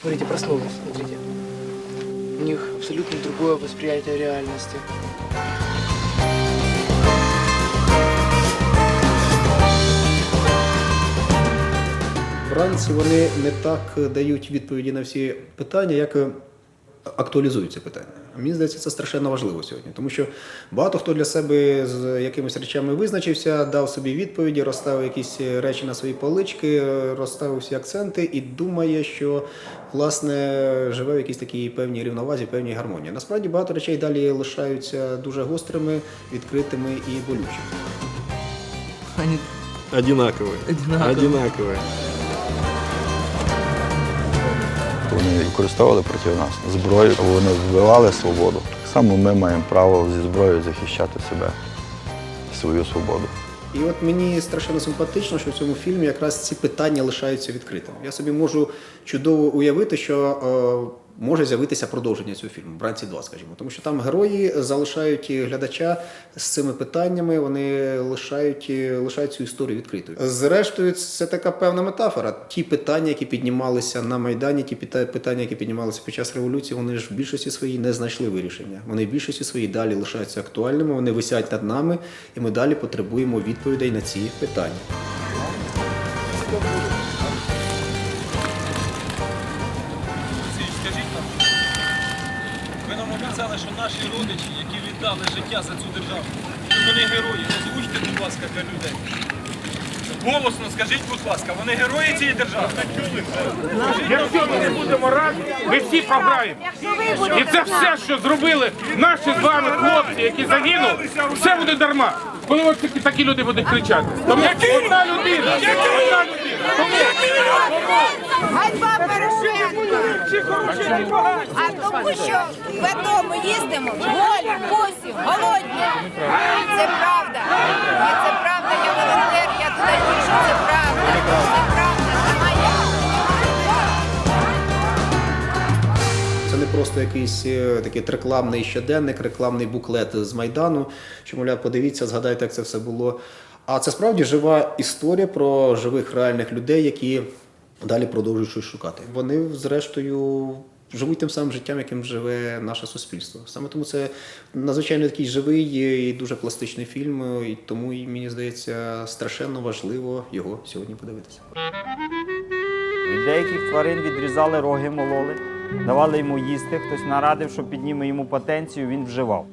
Смотрите, про слово, смотрите. У них абсолютно другое восприятие реальности. Вранці вони не так дають відповіді на всі питання, як актуалізуються питання. Мені здається, це страшенно важливо сьогодні, тому що багато хто для себе з якимись речами визначився, дав собі відповіді, розставив якісь речі на свої полички, е, розставив всі акценти і думає, що власне живе в якійсь такій певній рівновазі, певній гармонії. Насправді багато речей далі лишаються дуже гострими, відкритими і болючими. Они Одинаковые. Одинаковые. Одинаковые. Вони використовували проти нас зброю, вони вбивали свободу. Так само ми маємо право зі зброєю захищати себе, свою свободу. І от мені страшенно симпатично, що в цьому фільмі якраз ці питання лишаються відкритими. Я собі можу чудово уявити, що е, може з'явитися продовження цього фільму, бранці 2, скажімо, тому що там герої залишають глядача з цими питаннями, вони лишають, лишають цю історію відкритою. Зрештою, це така певна метафора. Ті питання, які піднімалися на Майдані, ті пита- питання, які піднімалися під час революції, вони ж в більшості своїй не знайшли вирішення. Вони в більшості своїй далі лишаються актуальними, вони висять над нами, і ми далі потребуємо відповідей на ці питання. Обіцяли, що наші родичі, які віддали життя за цю державу, вони герої. Озвучте, будь ласка, для людей. Голосно скажіть, будь ласка, вони герої цієї держави? Якщо ми не будемо разом, ми всі програємо. І це все, що зробили наші з вами хлопці, які загинули, все буде дарма. Коли ось такі, такі люди будуть кричати. Тому одна людина, одна людина. Тому Ганьба Порошенко! А тому що в ми їздимо голі, босі, голодні. Це правда. І це правда, я волонтер, я туди їжджу, це правда. Це правда, це моя. Це не просто якийсь е, такий рекламний щоденник, рекламний буклет з Майдану. Що, мовляв, подивіться, згадайте, як це все було. А це справді жива історія про живих реальних людей, які далі продовжують щось шукати. Вони, зрештою, живуть тим самим життям, яким живе наше суспільство. Саме тому це надзвичайно такий живий і дуже пластичний фільм, і тому мені здається страшенно важливо його сьогодні подивитися. Від деяких тварин відрізали роги, мололи, давали йому їсти. Хтось нарадив, що підніме йому потенцію, він вживав.